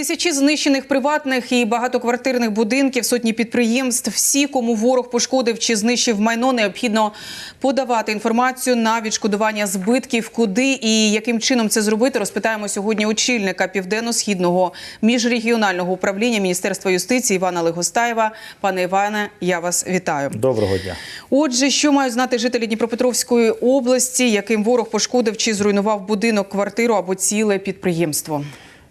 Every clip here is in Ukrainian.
Тисячі знищених приватних і багатоквартирних будинків, сотні підприємств. Всі, кому ворог пошкодив чи знищив майно, необхідно подавати інформацію на відшкодування збитків. Куди і яким чином це зробити, розпитаємо сьогодні очільника південно-східного міжрегіонального управління Міністерства юстиції Івана Легостаєва. Пане Іване, я вас вітаю. Доброго дня. Отже, що мають знати жителі Дніпропетровської області, яким ворог пошкодив чи зруйнував будинок, квартиру або ціле підприємство?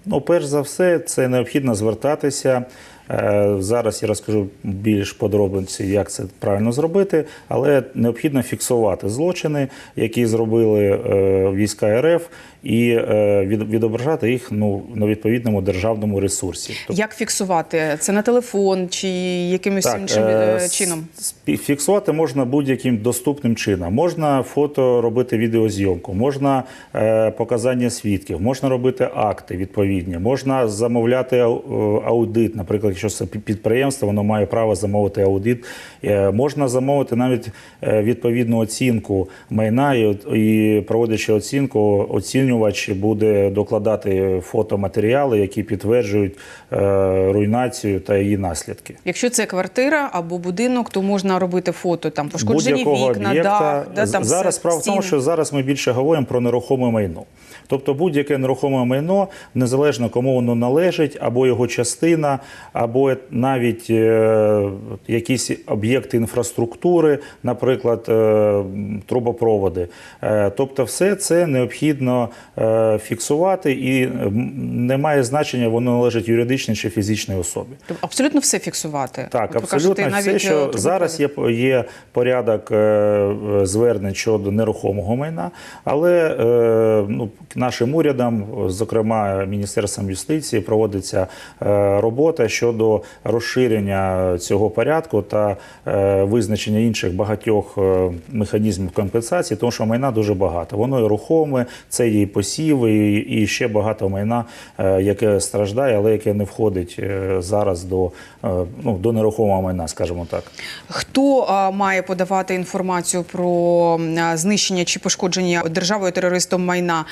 Ну, перш за все, це необхідно звертатися. Е, Зараз я розкажу більш подробиці, як це правильно зробити, але необхідно фіксувати злочини, які зробили е, війська РФ, і е, відображати їх ну, на відповідному державному ресурсі. Як фіксувати це на телефон чи якимось іншим е, с- чином? Фіксувати можна будь-яким доступним чином. Можна фото робити відеозйомку, можна показання свідків, можна робити акти відповідні, можна замовляти аудит. Наприклад, якщо це підприємство, воно має право замовити аудит. Е, можна замовити навіть е, відповідну оцінку майна і, проводячи оцінку, оцінювач буде докладати фотоматеріали, які підтверджують е, руйнацію та її наслідки. Якщо це квартира або будинок, то можна робити фото там пошкоджені вікна, об'єкта. дах, да, там зараз все, справа в тому, що зараз ми більше говоримо про нерухоме майно. Тобто будь-яке нерухоме майно, незалежно кому воно належить, або його частина, або навіть е, якісь об'єкти інфраструктури, наприклад, е, трубопроводи. Е, тобто, все це необхідно е, фіксувати, і не має значення, воно належить юридичній чи фізичній особі. Тобто абсолютно все фіксувати. Так, От абсолютно кажете, все, навіть, що зараз є, є порядок е, звернень щодо нерухомого майна, але е, ну, нашим урядом, зокрема Міністерством юстиції, проводиться е, робота щодо розширення цього порядку та е, визначення інших багатьох е, механізмів компенсації, тому що майна дуже багато. Воно і рухоме, це і посіви, і, ще багато майна, е, яке страждає, але яке не входить зараз до, ну, до нерухомого майна, скажімо так. Хто має подавати інформацію про знищення чи пошкодження державою терористом майна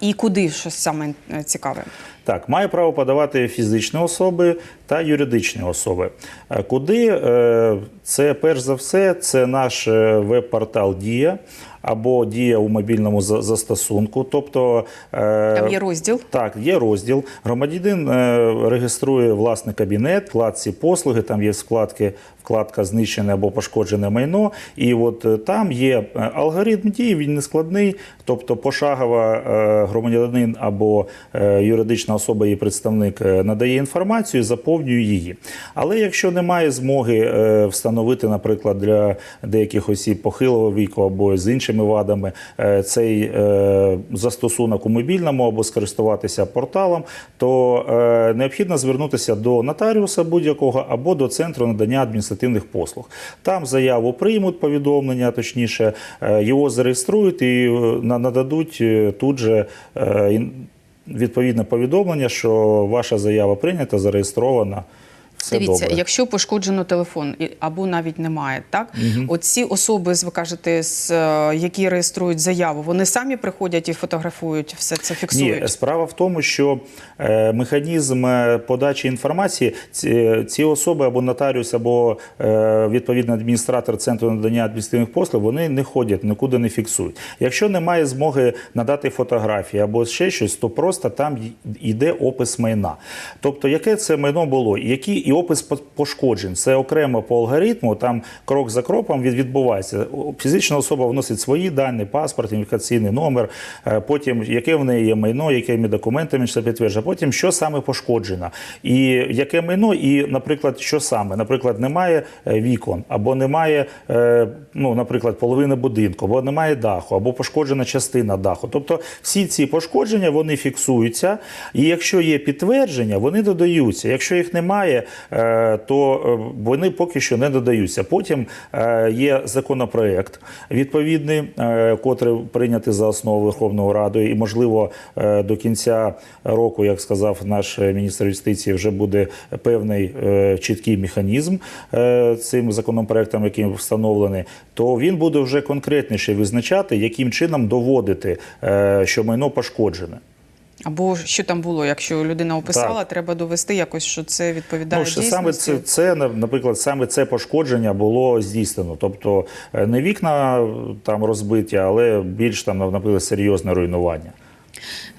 і куди що саме цікаве? Так, має право подавати фізичні особи та юридичні особи. Е, Куди Е, це перш за все, це наш е, веб-портал Дія або Дія у мобільному застосунку. Тобто е, Там є розділ. Так, є розділ. Громадянин е, реєструє власний кабінет, вкладці послуги, там є вкладки, вкладка знищене або пошкоджене майно. І от е, там є алгоритм дій, він не складний. Тобто, пошагово громадянин або юридична особа, її представник надає інформацію, заповнює її. Але якщо немає змоги встановити, наприклад, для деяких осіб похилого віку або з іншими вадами е, цей е, застосунок у мобільному або скористуватися порталом, то е, необхідно звернутися до нотаріуса будь-якого або до центру надання адміністративних послуг. Там заяву приймуть повідомлення, точніше, його зареєструють і нададуть тут же. Відповідне повідомлення, що ваша заява прийнята, зареєстрована. Все Дивіться, добре. якщо пошкоджено телефон або навіть немає, так оці особи, ви кажете, з е, які реєструють заяву, вони самі приходять і фотографують, все це фіксують. Ні, справа в тому, що е, механізм е, подачі інформації ці, ці особи або нотаріус, або е, відповідний адміністратор центру надання адміністративних послуг, вони не ходять, нікуди не фіксують. Якщо немає змоги надати фотографії або ще щось, то просто там йде опис майна. Тобто, яке це майно було, які і опис пошкоджень. Це окремо по алгоритму, там крок за кроком від- відбувається. Фізична особа вносить свої дані, паспорт, ідентифікаційний номер, е, потім яке в неї є майно, якими документами це підтверджує, потім що саме пошкоджено, і яке майно, і, наприклад, що саме. Наприклад, немає е, вікон, або немає, е, ну, наприклад, половини будинку, або немає даху, або пошкоджена частина даху. Тобто всі ці пошкодження вони фіксуються, і якщо є підтвердження, вони додаються. Якщо їх немає, то е, вони поки що не додаються. Потім е, є законопроект відповідний, е, котрий прийнятий за основу Верховною Радою, і можливо е, до кінця року, як сказав наш міністр юстиції, вже буде певний е, чіткий механізм е, цим законопроектом, який встановлений, то він буде вже конкретніше визначати, яким чином доводити, е, що майно пошкоджене. Або що там було, якщо людина описала, Так. треба довести якось, що це відповідає Ну, що дійсності. саме це, це, на- наприклад, саме це пошкодження було здійснено. Тобто е, не вікна е, там розбиті, але більш там, наприклад, серйозне руйнування.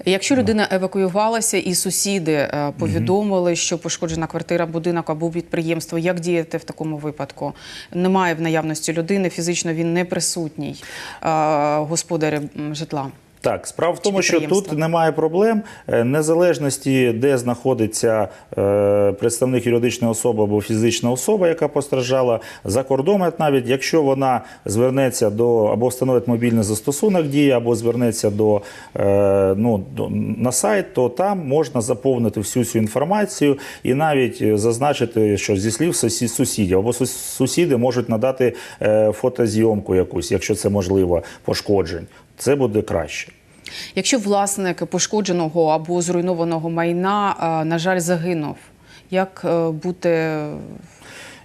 Якщо людина евакуювалася і сусіди е, повідомили, що пошкоджена квартира, будинок або підприємство, як діяти в такому випадку? Немає в наявності людини, фізично він не присутній, е, житла. Так, справа в тому, що тут немає проблем Е, незалежності, де знаходиться е, представник юридичної особи або фізична особа, яка постраждала за кордоном, навіть якщо вона звернеться до або встановить мобільний застосунок дії, або звернеться до, е, ну, на сайт, то там можна заповнити всю цю інформацію і навіть зазначити, що зі слів сусі- сусідів або сус- сусіди можуть надати фотозйомку якусь, якщо це можливо, пошкоджень. Це буде краще. Якщо власник пошкодженого або зруйнованого майна, е, на жаль, загинув, як е, бути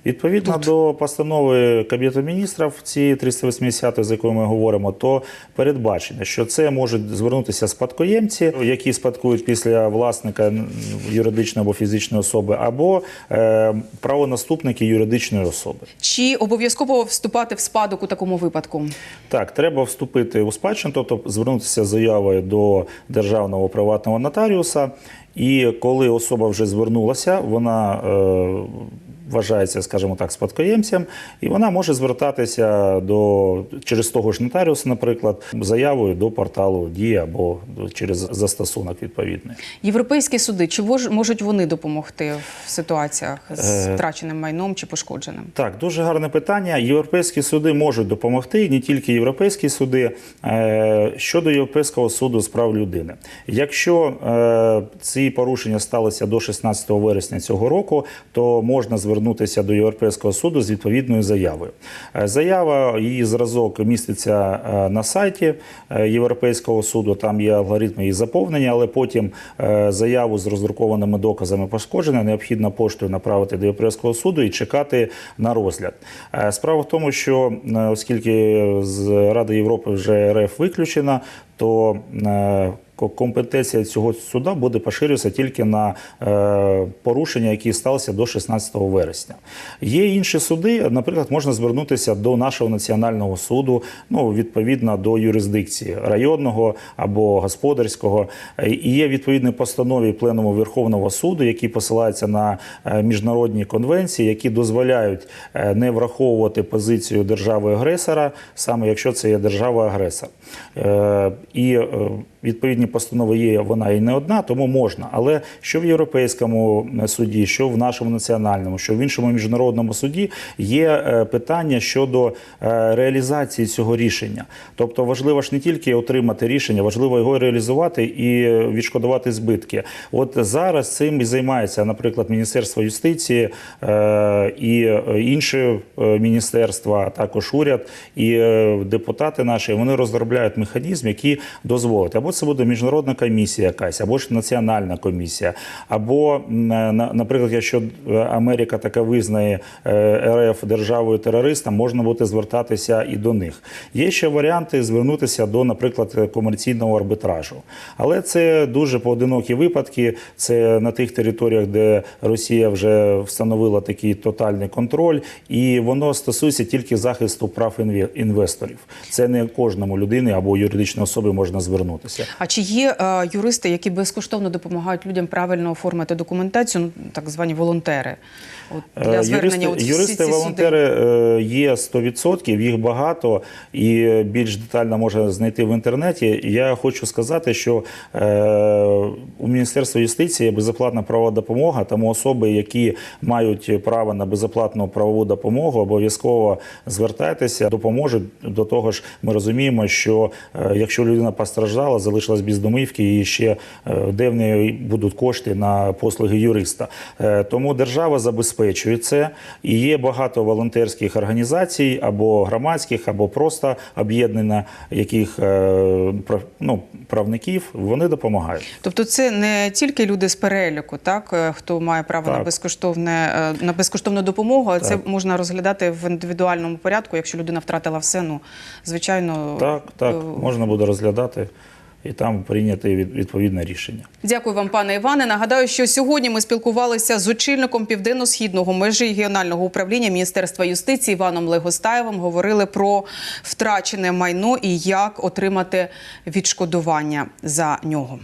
Відповідно до постанови Кабінету міністрів цієї 380, за якою ми говоримо, то передбачено, що це можуть звернутися спадкоємці, які спадкують після власника юридичної або фізичної особи, або е, правонаступники юридичної особи. чи обов'язково вступати в спадок у такому випадку? Так, треба вступити у спадщину, тобто звернутися з заявою до державного приватного нотаріуса. І коли особа вже звернулася, вона е, вважається, скажімо так, спадкоємцем, і вона може звертатися до через того ж нотаріуса, наприклад, заявою до порталу Дія або через застосунок відповідний. Європейські суди чи можуть вони допомогти в ситуаціях з Е, втраченим майном чи пошкодженим? Так, дуже гарне питання. Європейські суди можуть допомогти, не тільки європейські суди Е, щодо Європейського суду з прав людини. Якщо е, ці порушення сталися до 16 вересня цього року, то можна звернутися до Європейського суду з відповідною заявою. Е, Заява, її зразок міститься е, на сайті е, Європейського суду. Там є алгоритм її заповнення, але потім заяву з роздрукованими доказами пошкодження необхідно поштою направити до Європейського суду і чекати на розгляд. Справа в тому, що оскільки з Ради Європи вже РФ виключена, то компетенція цього суда буде поширюватися тільки на е, порушення, які сталися до 16 вересня. Є інші суди, наприклад, можна звернутися до нашого національного суду, ну відповідно до юрисдикції районного або господарського. Е, І є відповідні постанови Пленуму Верховного суду, які посилаються на е, міжнародні конвенції, які дозволяють не враховувати позицію держави-агресора, саме якщо це є держава-агресор. І відповідні постанови є, вона і не одна, тому можна. Але що в Європейському суді, що в нашому національному, що в іншому міжнародному суді є е, питання щодо е, реалізації цього рішення. Тобто важливо ж не тільки отримати рішення, важливо його реалізувати і відшкодувати збитки. От зараз цим і займається, наприклад, Міністерство юстиції е, і е, інші е, міністерства, також уряд і е, депутати наші. Вони розробляють механізм, який дозволить або це буде міжнародна комісія, якась, або ж національна комісія, або, на- наприклад, якщо е, Америка така визнає е, РФ державою терористом, можна буде звертатися і до них. Є ще варіанти звернутися до, наприклад, комерційного арбітражу. Але це дуже поодинокі випадки. Це на тих територіях, де Росія вже встановила такий тотальний контроль, і воно стосується тільки захисту прав інвесторів. Це не кожному людині або юридичній особі можна звернутися. А чи є е, юристи, які безкоштовно допомагають людям правильно оформити документацію, ну, так звані волонтери? От, для Е, звернення Юристи, юристи волонтери е, є 100%, їх багато і більш детально можна знайти в інтернеті. Я хочу сказати, що е, у Міністерства юстиції безоплатна правова допомога, тому особи, які мають право на безоплатну правову допомогу, обов'язково звертайтеся, допоможуть. До того ж, ми розуміємо, що е, якщо людина постраждала, залишилась без домівки, і ще е, де в неї будуть кошти на послуги юриста. Е, Тому держава забезпечує це. І є багато волонтерських організацій або громадських, або просто об'єднання яких е, ну, правників. Вони допомагають. Тобто це не тільки люди з переліку, так хто має право на безкоштовне на безкоштовну допомогу, а це можна розглядати в індивідуальному порядку, якщо людина втратила все. Ну звичайно, Так, так, можна буде розглядати і там прийняти від- відповідне рішення. Дякую вам, пане Іване. Нагадаю, що сьогодні ми спілкувалися з очільником південно-східного межрегіонального управління Міністерства юстиції Іваном Легостаєвим. Говорили про втрачене майно і як отримати відшкодування за нього.